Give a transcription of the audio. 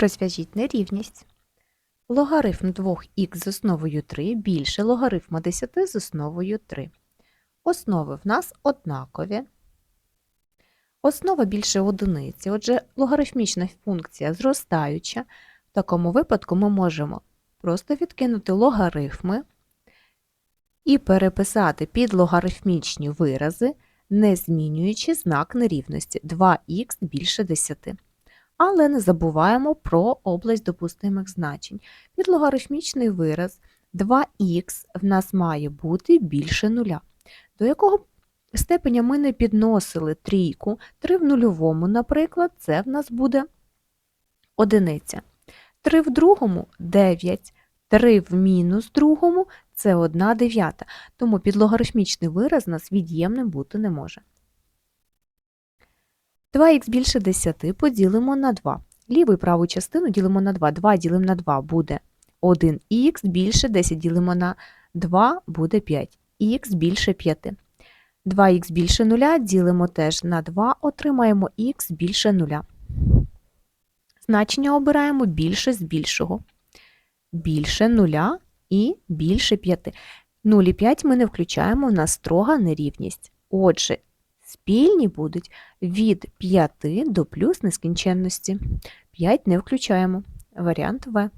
Розв'яжіть нерівність. Логарифм 2х з основою 3 більше логарифма 10 з основою 3. Основи в нас однакові. Основа більше одиниці, отже, логарифмічна функція зростаюча. В такому випадку ми можемо просто відкинути логарифми і переписати під логарифмічні вирази, не змінюючи знак нерівності 2х більше 10. Але не забуваємо про область допустимих значень. Під логарифмічний вираз 2х в нас має бути більше нуля. До якого степеня ми не підносили трійку, 3 в нульовому, наприклад, це в нас буде одиниця. 3 в другому 9, 3 в мінус другому це 1 дев'ята, тому підлогарифмічний вираз у нас від'ємним бути не може. 2х більше 10 поділимо на 2. Ліву і праву частину ділимо на 2. 2 ділимо на 2 буде 1х більше 10 ділимо на 2 буде 5. х більше 5. 2х більше 0 ділимо теж на 2, отримаємо х більше 0. Значення обираємо більше з більшого. Більше 0 і більше 5. 0 і 5 ми не включаємо, у нас строга нерівність. Отже, спільні будуть від 5 до плюс нескінченності. 5 не включаємо. Варіант В.